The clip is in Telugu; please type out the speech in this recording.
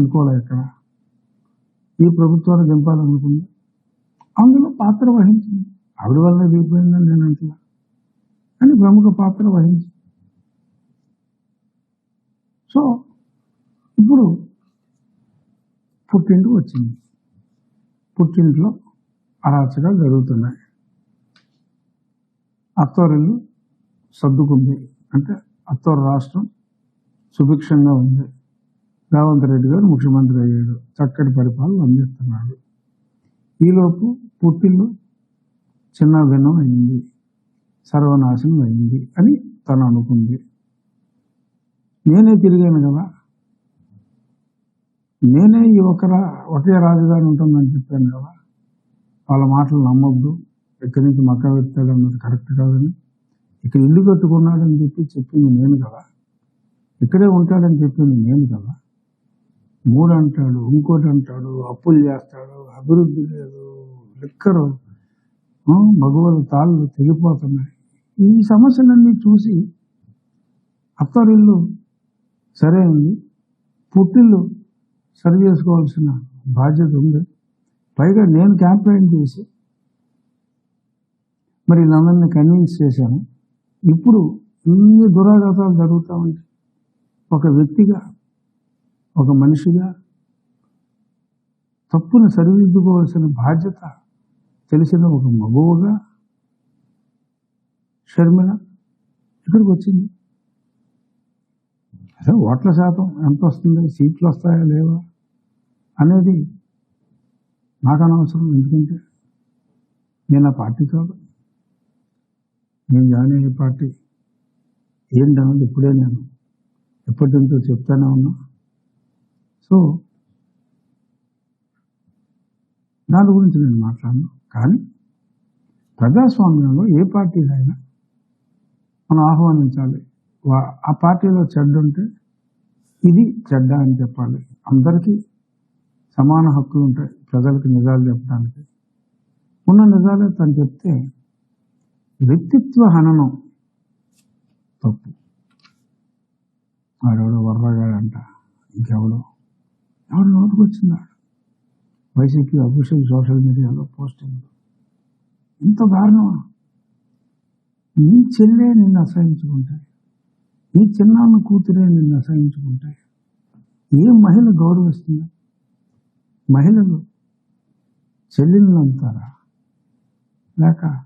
అనుకోలేక ఈ ప్రభుత్వాన్ని దింపాలనుకుంది. అందులో పాత్ర వహించింది. ఆవిడ వల్ల దిగిపోయిందని నేను అంటున్నా అని ప్రముఖ పాత్ర వహించింది. సో ఇప్పుడు పుట్టింటికి వచ్చింది. పుట్టింట్లో అరాచకాలు జరుగుతున్నాయి. అత్తోరిల్లు సర్దుకుంది. అంటే అత్తోరు రాష్ట్రం సుభిక్షంగా ఉంది. రేవంత్ రెడ్డి గారు ముఖ్యమంత్రి అయ్యాడు. చక్కటి పరిపాలన అందిస్తున్నాడు. ఈలోపు పుట్టిల్లు చిన్న భిన్నం అయింది. సర్వనాశనం అయింది అని తను అనుకుంది. నేనే తిరిగాను కదా. నేనే ఈ ఒకరా ఒకే రాజధాని ఉంటుందని చెప్పాను కదా. వాళ్ళ మాటలు నమ్మొద్దు. ఇక్కడి నుంచి మక్క వెళ్తాడు అన్నది కరెక్ట్ కాదని. ఇక్కడ ఇల్లు కట్టుకున్నాడని చెప్పి చెప్పింది నేను కదా. ఇక్కడే ఉంటాడని చెప్పింది నేను కదా. మూడు అంటాడు ఇంకోటి అంటాడు అప్పులు చేస్తాడు అభివృద్ధి లేదు లిక్కరు ఆ, తాళ్ళు తెగిపోతున్నాయి. ఈ సమస్యలన్నీ చూసి అత్తరిల్లు సరే ఉంది పుట్టిల్లు సరి చేసుకోవాల్సిన బాధ్యత ఉంది. పైగా నేను క్యాంపెయిన్ చేసి మరి వీళ్ళందరినీ కన్విన్స్ చేశాను. ఇప్పుడు ఇన్ని దురాఘాతాలు జరుగుతూ ఒక వ్యక్తిగా ఒక మనిషిగా తప్పును సరిదిద్దుకోవాల్సిన బాధ్యత తెలిసిన ఒక మగువగా షర్మిల ఇక్కడికి వచ్చింది. అదే ఓట్ల శాతం ఎంత వస్తుంది సీట్లు వస్తాయా లేవా? అనేది నాకు అనవసరం. ఎందుకంటే నేను ఆ పార్టీ కాదు. నేను జాయిన్ అయ్యే పార్టీ. ఏంటన్నది ఇప్పుడే నేను ఎప్పటి నుంచో చెప్తానే ఉన్నా. సో దాని గురించి నేను మాట్లాడను. కానీ ప్రజాస్వామ్యంలో ఏ పార్టీలైనా మనం ఆహ్వానించాలి. వా- ఆ పార్టీలో చెడ్డ ఉంటే ఇది చెడ్డ అని చెప్పాలి. అందరికీ సమాన హక్కులు ఉంటాయి. ప్రజలకు నిజాలు చెప్పడానికి. ఉన్న నిజాలే తను చెప్తే వ్యక్తిత్వ హననం తప్పు. ఆడెవడో వర్రగాడంట ఇంకెవడో ఎవరు నోటికి వచ్చిందా? వైసీపీ అఫీషియల్ సోషల్ మీడియాలో పోస్టింగ్. ఇంత దారుణమా? నీ చెల్లె నిన్ను అసహించుకుంటాయి నీ చిన్నాన్న కూతురే నిన్ను అసహించుకుంటాయి ఏ మహిళ గౌరవిస్తుంది? మహిళలు చెల్లెళ్ళు అంటారా లేక